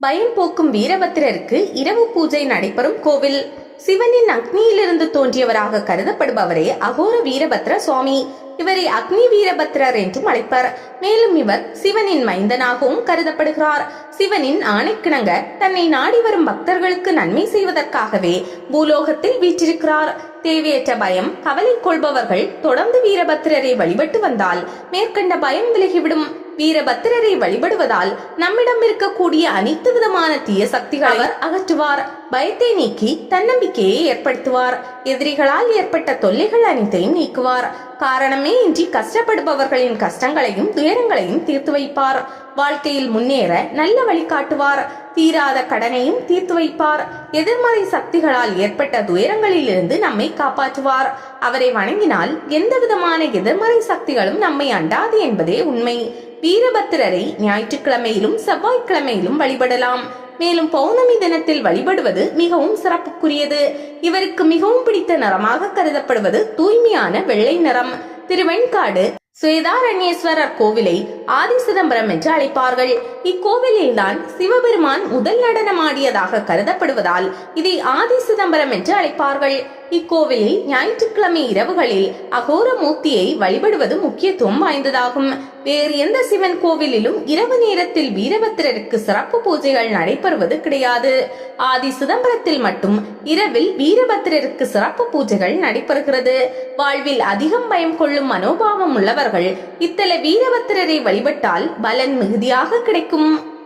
பயம் போக்கும் வீரபத்திரருக்கு இரவு பூஜை நடைபெறும் கோவில். சிவனின் அக்னியிலிருந்து தோன்றியவராக கருதப்படுபவரே அகோர வீரபத்ர சுவாமி. இவரை அக்னி வீரபத்ரர் என்றும் அழைப்பர். மேலும் இவர் சிவனின் மைந்தனாகவும் கருதப்படுகிறார். சிவனின் ஆணைக்கிணங்க தன்னை நாடி வரும் பக்தர்களுக்கு நன்மை செய்வதற்காகவே பூலோகத்தில் வீற்றிருக்கிறார். தேவையற்ற பயம் கவலை கொள்பவர்கள் தொடர்ந்து வீரபத்திரரை வழிபட்டு வந்தால் மேற்கண்ட பயம் விலகிவிடும். வீரபத்திரரை வழிபடுவதால் நம்மிடம் இருக்கக்கூடிய அனைத்து விதமான தீய சக்திகளை அவர் அகற்றுவார். பயத்தை நீக்கி தன்னம்பிக்கையை ஏற்படுத்துவார். எதிரிகளால் ஏற்பட்ட தொல்லைகள் அனைத்தையும் நீக்குவார். காரணமே இன்றி கஷ்டப்படுபவர்களின் கஷ்டங்களையும் துயரங்களையும் தீர்த்து வைப்பார். வாழ்க்கையில் முன்னேற நல்ல வழிகாட்டுவார் தீராத கடனையும் தீர்த்து வைப்பார். எதிர்மறை சக்திகளால் ஏற்பட்ட துயரங்களிலிருந்து நம்மை காப்பாற்றுவார். அவரை வணங்கினால் எந்த விதமான எதிர்மறை சக்திகளும் நம்மை அண்டாது என்பதே உண்மை. வீரபத்திரரை ஞாயிற்றுக்கிழமையிலும் செவ்வாய்க்கிழமையிலும் வழிபடலாம். மேலும் பௌர்ணமி தினத்தில் வழிபடுவது மிகவும் சிறப்புக்குரியது. இவருக்கு மிகவும் பிடித்த நிறமாக கருதப்படுவது தூய்மையான வெள்ளை நிறம். திருவெண்காடு சுவேதாரண்யேஸ்வரர் கோவிலை ஆதி சிதம்பரம் என்று அழைப்பார்கள். இக்கோவிலில்தான் சிவபெருமான் முதல் நடனமாடியதாக கருதப்படுவதால் இதை ஆதி சிதம்பரம் என்று அழைப்பார்கள். இக்கோவிலில் ஞாயிற்றுக்கிழமை இரவுகளில் அகோர மூர்த்தியை வழிபடுவது முக்கியத்துவம் வாய்ந்ததாகும். வேறு எந்த சிவன் கோவிலிலும் இரவு நேரத்தில் வீரபத்திரருக்கு சிறப்பு பூஜைகள் நடைபெறுவது கிடையாது. ஆதி சிதம்பரத்தில் மட்டும் இரவில் வீரபத்திரருக்கு சிறப்பு பூஜைகள் நடைபெறுகிறது. வாழ்வில் அதிகம் பயம் கொள்ளும் மனோபாவம் உள்ளவர்கள் இத்தல வீரபத்திரரை வழிபட்டால் பலன் மிகுதியாக கிடைக்கும்.